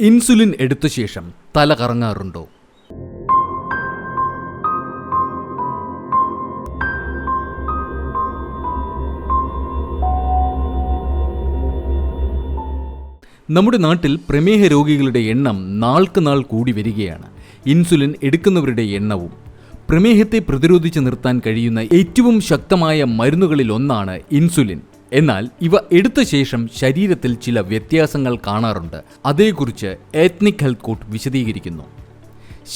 Insulin എടുത്ത ശേഷം തല കറങ്ങാറുണ്ടോ? നമ്മുടെ നാട്ടിൽ പ്രമേഹ രോഗികളുടെ എണ്ണം നാൾക്ക് നാൾ കൂടി വരികയാണ്. ഇൻസുലിൻ എടുക്കുന്നവരുടെ എണ്ണവും പ്രമേഹത്തെ പ്രതിരോധിച്ച് നിർത്താൻ കഴിയുന്ന ഏറ്റവും ശക്തമായ മരുന്നുകളിൽ ഒന്നാണ് ഇൻസുലിൻ. എന്നാൽ ഇവ എടുത്ത ശേഷം ശരീരത്തിൽ ചില വ്യത്യാസങ്ങൾ കാണാറുണ്ട്. അതേക്കുറിച്ച് എത്നിക് ഹെൽത്ത് കോട്ട് വിശദീകരിക്കുന്നു.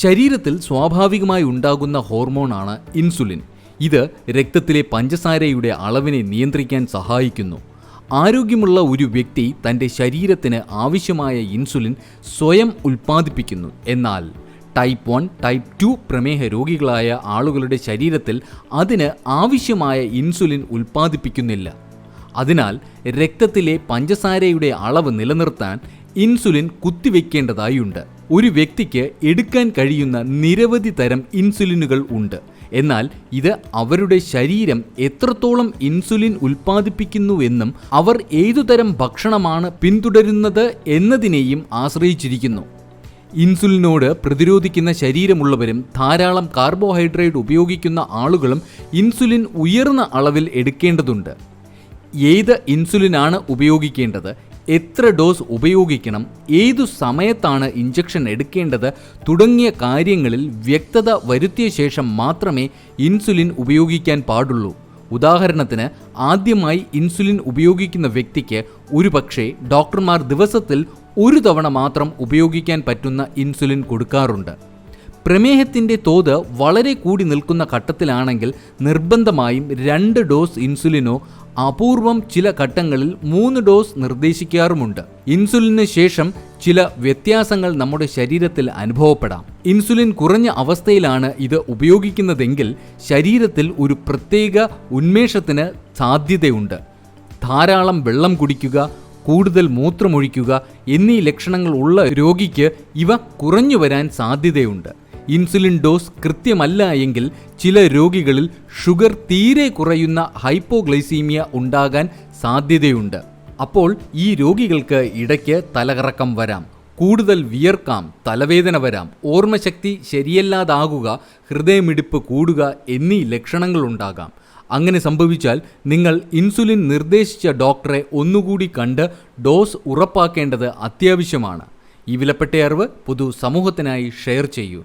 ശരീരത്തിൽ സ്വാഭാവികമായി ഉണ്ടാകുന്ന ഹോർമോണാണ് ഇൻസുലിൻ. ഇത് രക്തത്തിലെ പഞ്ചസാരയുടെ അളവിനെ നിയന്ത്രിക്കാൻ സഹായിക്കുന്നു. ആരോഗ്യമുള്ള ഒരു വ്യക്തി തന്റെ ശരീരത്തിന് ആവശ്യമായ ഇൻസുലിൻ സ്വയം ഉൽപ്പാദിപ്പിക്കുന്നു. എന്നാൽ ടൈപ്പ് വൺ ടൈപ്പ് ടു പ്രമേഹ രോഗികളായ ആളുകളുടെ ശരീരത്തിൽ അതിന് ആവശ്യമായ ഇൻസുലിൻ ഉൽപ്പാദിപ്പിക്കുന്നില്ല. അതിനാൽ രക്തത്തിലെ പഞ്ചസാരയുടെ അളവ് നിലനിർത്താൻ ഇൻസുലിൻ കുത്തിവെക്കേണ്ടതായുണ്ട്. ഒരു വ്യക്തിക്ക് എടുക്കാൻ കഴിയുന്ന നിരവധി തരം ഇൻസുലിനുകൾ ഉണ്ട്. എന്നാൽ ഇത് അവരുടെ ശരീരം എത്രത്തോളം ഇൻസുലിൻ ഉൽപ്പാദിപ്പിക്കുന്നുവെന്നും അവർ ഏതുതരം ഭക്ഷണമാണ് പിന്തുടരുന്നത് എന്നതിനെയും ആശ്രയിച്ചിരിക്കുന്നു. ഇൻസുലിനോട് പ്രതിരോധിക്കുന്ന ശരീരമുള്ളവരും ധാരാളം കാർബോഹൈഡ്രേറ്റ് ഉപയോഗിക്കുന്ന ആളുകളും ഇൻസുലിൻ ഉയർന്ന അളവിൽ എടുക്കേണ്ടതുണ്ട്. ഏത് ഇൻസുലിനാണ് ഉപയോഗിക്കേണ്ടത്? എത്ര ഡോസ് ഉപയോഗിക്കണം? ഏതു സമയത്താണ് ഇഞ്ചക്ഷൻ എടുക്കേണ്ടത്? തുടങ്ങിയ കാര്യങ്ങളിൽ വ്യക്തത വരുത്തിയ ശേഷം മാത്രമേ ഇൻസുലിൻ ഉപയോഗിക്കാൻ പാടുള്ളൂ. ഉദാഹരണത്തിന് ആദ്യമായി ഇൻസുലിൻ ഉപയോഗിക്കുന്ന വ്യക്തിക്ക് ഒരുപക്ഷെ ഡോക്ടർമാർ ദിവസത്തിൽ ഒരു തവണ മാത്രം ഉപയോഗിക്കാൻ പറ്റുന്ന ഇൻസുലിൻ കൊടുക്കാറുണ്ട്. പ്രമേഹത്തിന്റെ തോത് വളരെ കൂടി നിൽക്കുന്ന ഘട്ടത്തിലാണെങ്കിൽ നിർബന്ധമായും രണ്ട് ഡോസ് ഇൻസുലിനോ അപൂർവം ചില ഘട്ടങ്ങളിൽ മൂന്ന് ഡോസ് നിർദ്ദേശിക്കാറുമുണ്ട്. ഇൻസുലിന് ശേഷം ചില വ്യത്യാസങ്ങൾ നമ്മുടെ ശരീരത്തിൽ അനുഭവപ്പെടാം. ഇൻസുലിൻ കുറഞ്ഞ അവസ്ഥയിലാണ് ഇത് ഉപയോഗിക്കുന്നതെങ്കിൽ ശരീരത്തിൽ ഒരു പ്രത്യേക ഉന്മേഷത്തിന് സാധ്യതയുണ്ട്. ധാരാളം വെള്ളം കുടിക്കുക കൂടുതൽ മൂത്രമൊഴിക്കുക എന്നീ ലക്ഷണങ്ങൾ ഉള്ള രോഗിക്ക് ഇവ കുറഞ്ഞു വരാൻ സാധ്യതയുണ്ട്. ഇൻസുലിൻ ഡോസ് കൃത്യമല്ല എങ്കിൽ ചില രോഗികളിൽ ഷുഗർ തീരെ കുറയുന്ന ഹൈപ്പോഗ്ലൈസീമിയ ഉണ്ടാകാൻ സാധ്യതയുണ്ട്. അപ്പോൾ ഈ രോഗികൾക്ക് ഇടയ്ക്ക് തലകറക്കം വരാം. കൂടുതൽ വിയർക്കാം തലവേദന വരാം ഓർമ്മശക്തി ശരിയല്ലാതാകുക ഹൃദയമിടിപ്പ് കൂടുക എന്നീ ലക്ഷണങ്ങളുണ്ടാകാം അങ്ങനെ സംഭവിച്ചാൽ നിങ്ങൾ ഇൻസുലിൻ നിർദ്ദേശിച്ച ഡോക്ടറെ ഒന്നുകൂടി കണ്ട് ഡോസ് ഉറപ്പാക്കേണ്ടത് അത്യാവശ്യമാണ്. ഈ വിലപ്പെട്ട അറിവ് പൊതു സമൂഹത്തിനായി ഷെയർ ചെയ്യൂ.